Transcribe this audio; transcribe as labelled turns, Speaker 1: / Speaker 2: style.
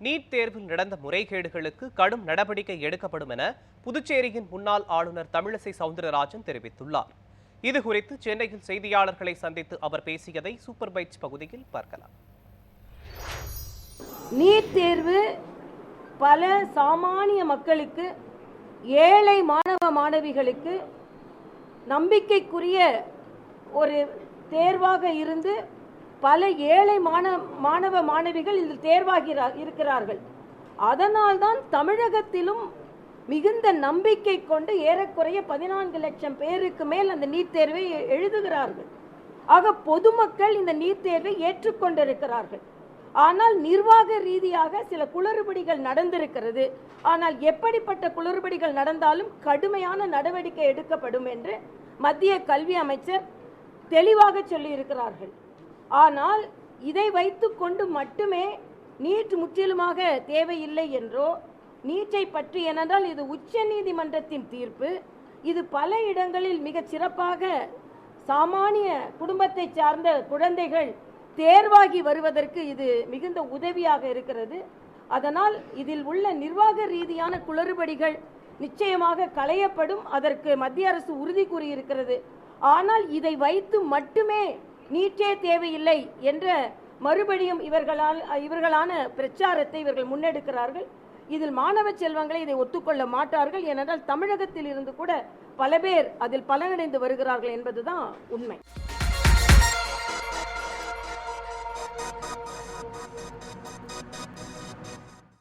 Speaker 1: NEET தேர்வில் நடந்த முறைகேடுகளுக்கு கடும் நடவடிக்கை எடுக்கப்படும் என புதுச்சேரியின் முன்னாள் ஆளுநர் தமிழிசை சவுந்தரராஜன் தெரிவித்துள்ளார். இது குறித்து சென்னையில் செய்தியாளர்களை சந்தித்து அவர் பேசியதை சூப்பர் பைட்ஸ் பகுதியில் பார்க்கலாம்.
Speaker 2: நீட் தேர்வு பல சாமானிய மக்களுக்கு ஏழை மாணவ மாணவிகளுக்கு நம்பிக்கைக்குரிய ஒரு தேர்வாக இருந்து பல ஏழை மாணவ மாணவ மாணவிகள் இதில் தேர்வாகிறார் இருக்கிறார்கள். அதனால்தான் தமிழகத்திலும் மிகுந்த நம்பிக்கை கொண்டு ஏறக்குறைய பதினான்கு லட்சம் பேருக்கு மேல் அந்த நீட் தேர்வை எழுதுகிறார்கள். ஆக பொதுமக்கள் இந்த நீட் தேர்வை ஏற்றுக்கொண்டிருக்கிறார்கள். ஆனால் நிர்வாக ரீதியாக சில குளறுபடிகள் நடந்திருக்கிறது. ஆனால் எப்படிப்பட்ட குளறுபடிகள் நடந்தாலும் கடுமையான நடவடிக்கை எடுக்கப்படும் என்று மத்திய கல்வி அமைச்சர் தெளிவாக சொல்லியிருக்கிறார்கள். ஆனால் இதை வைத்துக்கொண்டு மட்டுமே நீட் முற்றிலுமாக தேவையில்லை என்றோ நீட்டை பற்றி ஏனென்றால் இது உச்ச நீதிமன்றத்தின் தீர்ப்பு. இது பல இடங்களில் மிகச் சிறப்பாக சாமானிய குடும்பத்தை சார்ந்த குழந்தைகள் தேர்வாகி வருவதற்கு இது மிகுந்த உதவியாக இருக்கிறது. அதனால் இதில் உள்ள நிர்வாக ரீதியான குளறுபடிகள் நிச்சயமாக களையப்படும். அதற்கு மத்திய அரசு உறுதி கூறியிருக்கிறது. ஆனால் இதை வைத்து மட்டுமே நீட்டே தேவையில்லை என்ற மறுபடியும் இவர்களால் இவர்களான பிரச்சாரத்தை இவர்கள் முன்னெடுக்கிறார்கள். இதில் மாணவ செல்வங்களை இதை ஒத்துக்கொள்ள மாட்டார்கள். ஏனென்றால் தமிழகத்தில் இருந்து கூட பல பேர் அதில் பலனடைந்து வருகிறார்கள் என்பதுதான் உண்மை.